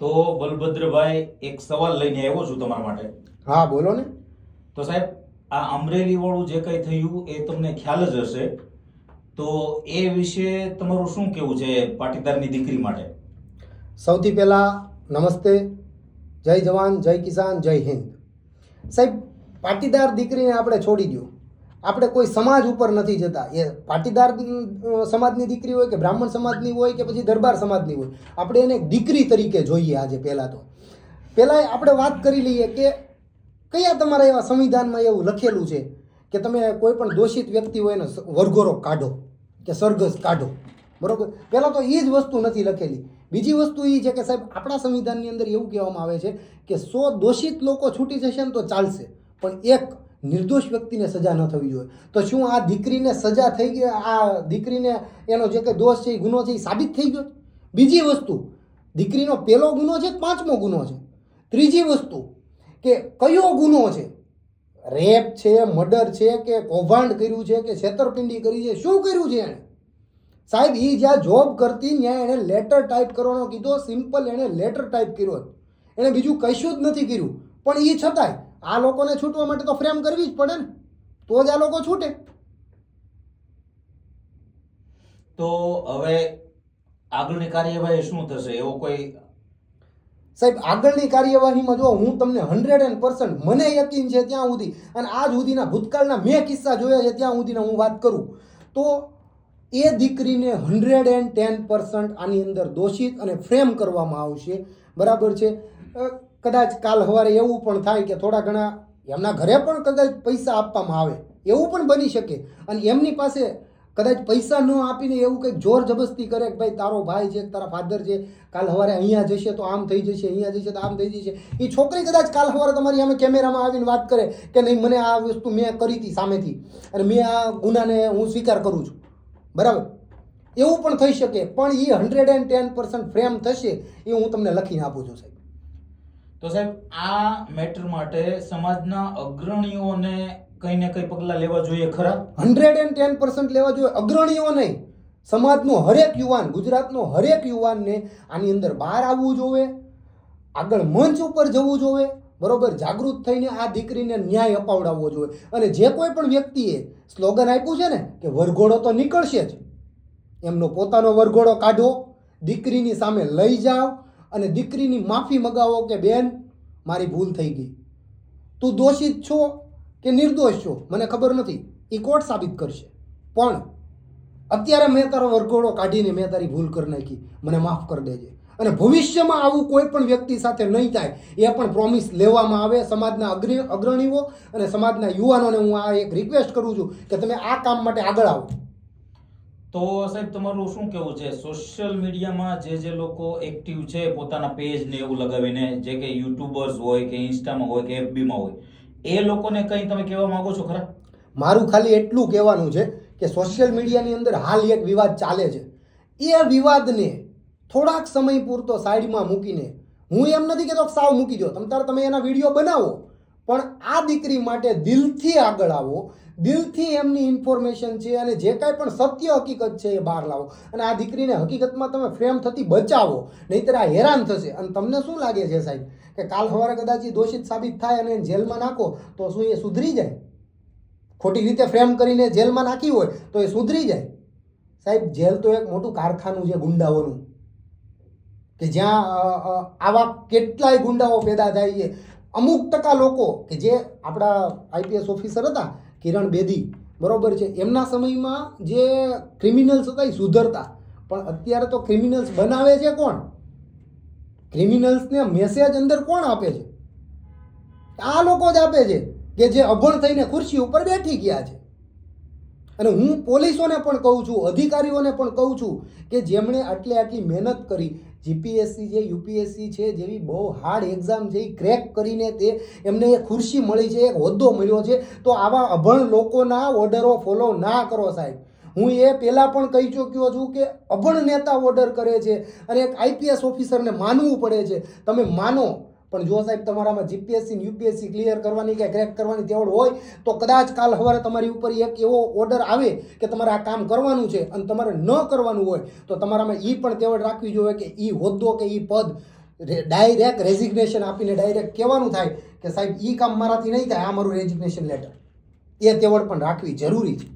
તો બલભદ્રભાઈ એક સવાલ લઈને આવ્યો છું તમારા માટે. હા બોલો ને. તો સાહેબ આ અમરેલી વાળું જે કંઈ થયું એ તમને ખ્યાલ જ હશે. તો એ વિશે તમારું શું કેવું છે પાટીદારની દીકરી માટે? સૌથી પહેલાં નમસ્તે. જય જવાન જય કિસાન જય હિન્દ. સાહેબ પાટીદાર દીકરીને આપણે છોડી દો આપણે કોઈ સમાજ ઉપર નથી જતા. એ પાટીદાર સમાજની દીકરી હોય કે બ્રાહ્મણ સમાજની હોય કે પછી દરબાર સમાજની હોય. આપણે એને દીકરી તરીકે જોઈએ આજે પહેલાં તો. પહેલાં આપણે વાત કરી લઈએ કે કયા તમારા એવા સંવિધાનમાં એવું લખેલું છે કે તમે કોઈ પણ દોષિત વ્યક્તિ હોય એને વર્ગોરો કાઢો કે સરઘસ કાઢો. બરાબર? પહેલાં તો એ જ વસ્તુ નથી લખેલી. બીજી વસ્તુ એ છે કે સાહેબ, આપણા સંવિધાનની અંદર એવું કહેવામાં આવે છે કે સો દોષિત લોકો છૂટી જશે ને તો ચાલશે. પણ એક નિર્દોષ વ્યક્તિને સજા ન થવી જોઈએ. તો શું આ દીકરીને સજા થઈ ગઈ? આ દીકરીને એનો જે કંઈ દોષ છે, એ ગુનો છે, એ સાબિત થઈ ગયો? બીજી વસ્તુ, દીકરીનો પહેલો ગુનો છે પાંચમો ગુનો છે? ત્રીજી વસ્તુ કે કયો ગુનો છે? રેપ છે, મર્ડર છે કે કૌભાંડ કર્યું છે કે છેતરપિંડી કરી છે? શું કર્યું છે એણે? સાહેબ એ જ્યાં જોબ કરતી, ત્યાં એણે લેટર ટાઈપ કરવાનો કીધો સિમ્પલ એણે લેટર ટાઈપ કર્યો. એણે બીજું કશું જ નથી કર્યું. પણ એ છતાંય આ લોકોને છૂટવા માટે તો ફ્રેમ કરવી જ પડે ને. તો જ આ લોકો છૂટે. તો હવે આગળની કાર્યવાહી શું થશે? એવો કોઈ સાહેબ આગળની કાર્યવાહીમાં જો હું તમને હંડ્રેડ એન્ડ પર્સન્ટ મને યકીન છે ત્યાં સુધી. અને આજ સુધીના ભૂતકાળના મેં કિસ્સા જોયા છે ત્યાં સુધીના હું વાત કરું. તો એ દીકરીને હંડ્રેડ એન્ડ ટેન પર્સન્ટ આની અંદર દોષિત અને ફ્રેમ કરવામાં આવશે. બરાબર છે? કદાચ કાલ સવારે એવું પણ થાય કે થોડા ઘણા એમના ઘરે પણ કદાચ પૈસા આપવામાં આવે, એવું પણ બની શકે. અને એમની પાસે કદાચ પૈસા ન આપીને એવું કંઈક જોર જબરસ્તી કરે કે ભાઈ તારો ભાઈ છે, તારા ફાધર છે, કાલ સવારે અહીંયા જશે તો આમ થઈ જશે, અહીંયા જશે તો આમ થઈ જશે. એ છોકરી કદાચ કાલ સવારે તમારી સામે કેમેરામાં આવીને વાત કરે કે નહીં, મને આ વસ્તુ મેં કરી હતી સામેથી અને મેં આ ગુનાને હું સ્વીકાર કરું છું. બરાબર? એવું પણ થઈ શકે. પણ એ hundred and ten percent frame થશે એ હું તમને લખીને આપું છું સાહેબ. તો સાહેબ, આ મેટર માટે સમાજના અગ્રણીઓને કંઈ ને કંઈ પગલાં લેવા જોઈએ ખરા? હંડ્રેડ એન્ડ ટેન પર્સન્ટ લેવા જોઈએ. અગ્રણીઓ નહીં. સમાજનો હરેક યુવાન, ગુજરાતનો હરેક યુવાનને આની અંદર બહાર આવવું જોઈએ, આગળ મંચ ઉપર જવું જોઈએ, બરોબર? જાગૃત થઈને આ દીકરીને ન્યાય અપાવડાવવો જોઈએ. અને જે કોઈ પણ વ્યક્તિએ સ્લોગન આપ્યું છે ને, કે વરઘોડો તો નીકળશે જ. એમનો પોતાનો વરઘોડો કાઢો, દીકરીની સામે લઈ જાઓ અને દીકરીની માફી મગાવો કે બેન, મારી ભૂલ થઈ ગઈ. તું દોષિત છો કે નિર્દોષ છો? મને ખબર નથી. એ કોર્ટ સાબિત કરશે. પણ અત્યારે મેં તારો વરઘોડો કાઢીને મેં તારી ભૂલ કરી નાખી. મને માફ કરી દેજે. અને ભવિષ્યમાં આવું કોઈ પણ વ્યક્તિ સાથે નહીં થાય, એ પણ પ્રોમિસ લેવામાં આવે સમાજના અગ્ર, અગ્રણીઓ અને સમાજના યુવાનોને હું આ એક રિક્વેસ્ટ કરું છું કે તમે આ કામ માટે આગળ આવો. તો સાહેબ, તમારું શું કેવું છે? સોશિયલ મીડિયામાં જે જે લોકો એક્ટિવ છે, પોતાના પેજ ને એવું લગાવીને, જે કે યુટ્યુબર્સ હોય કે ઇન્સ્ટામાં હોય કે એફબીમાં હોય, એ લોકોને કંઈ તમે કહેવા માંગો છો ખરા? મારું ખાલી એટલું કહેવાનું છે કે સોશિયલ મીડિયાની અંદર હાલ એક વિવાદ ચાલે છે. એ વિવાદને થોડાક સમય પૂરતો સાઈડમાં મૂકીને, હું એમ નથી કહેતો સાવ મૂકી દો. તમ તારે તમે એના વીડિયો બનાવો. પણ આ દીકરી માટે દિલથી આગળ આવો. દિલથી એમની ઇન્ફોર્મેશન છે અને જે કાંઈ પણ સત્ય હકીકત છે એ બહાર લાવો. અને આ દીકરીને હકીકતમાં તમે ફ્રેમ થતી બચાવો. નહીંતર આ હેરાન થશે. અને તમને શું લાગે છે સાહેબ? કે કાલ સવારે કદાચ એ દોષિત સાબિત થાય અને જેલમાં નાખો, તો શું એ સુધરી જાય? ખોટી રીતે ફ્રેમ કરીને જેલમાં નાખી હોય, તો એ સુધરી જાય. સાહેબ, જેલ તો એક મોટું કારખાનું છે ગુંડાઓનું. કે જ્યાં આવા કેટલાય ગુંડાઓ પેદા થાય છે. અમુક ટકા લોકો કે જે આપણા આઈપીએસ ઓફિસર હતા, કિરણ બેદી, બરોબર છે, એમના સમયમાં જે ક્રિમિનલ્સ હતા એ સુધરતા. પણ અત્યારે તો ક્રિમિનલ્સ બનાવે છે કોણ? ક્રિમિનલ્સને મેસેજ અંદર કોણ આપે છે? આ લોકો જ આપે છે કે જે અભણ થઈને ખુરશી ઉપર બેઠી ગયા છે. અને હું પોલીસોને પણ કહું છું, અધિકારીઓને પણ કહું છું કે જેમણે આટલી આટલી મહેનત કરી જીપીએસસી છે યુપીએસસી છે, જેવી બહુ હાર્ડ એક્ઝામ છે એ ક્રેક કરીને તે એમને એક ખુરશી મળી છે, એક હોદ્દો મળ્યો છે. તો આવા અભણ લોકોના ઓર્ડરો ફોલો ના કરો સાહેબ. હું એ પહેલાં પણ કહી ચૂક્યો છું કે અભણ નેતા ઓર્ડર કરે છે અને એક આઈપીએસ ઓફિસરને માનવું પડે છે. તમે માનો. પણ જો સાહેબ તમારામાં જીપીએસસી યુપીએસસી ક્લિયર કરવાની કે ક્રેક કરવાની તેવડ હોય, તો કદાચ કાલ સવારે તમારી ઉપર એક એવો ઓર્ડર આવે કે તમારે આ કામ કરવાનું છે અને તમારે ન કરવાનું હોય, તો તમારામાં એ પણ તેવડ રાખવી જોઈએ કે એ હોદ્દો કે એ પદ ડાયરેક્ટ રેઝિગ્નેશન આપીને ડાયરેક્ટ કહેવાનું થાય કે સાહેબ એ કામ મારાથી નહીં થાય, આ મારું રેઝિગ્નેશન લેટર એ તેવડ પણ રાખવી જરૂરી છે.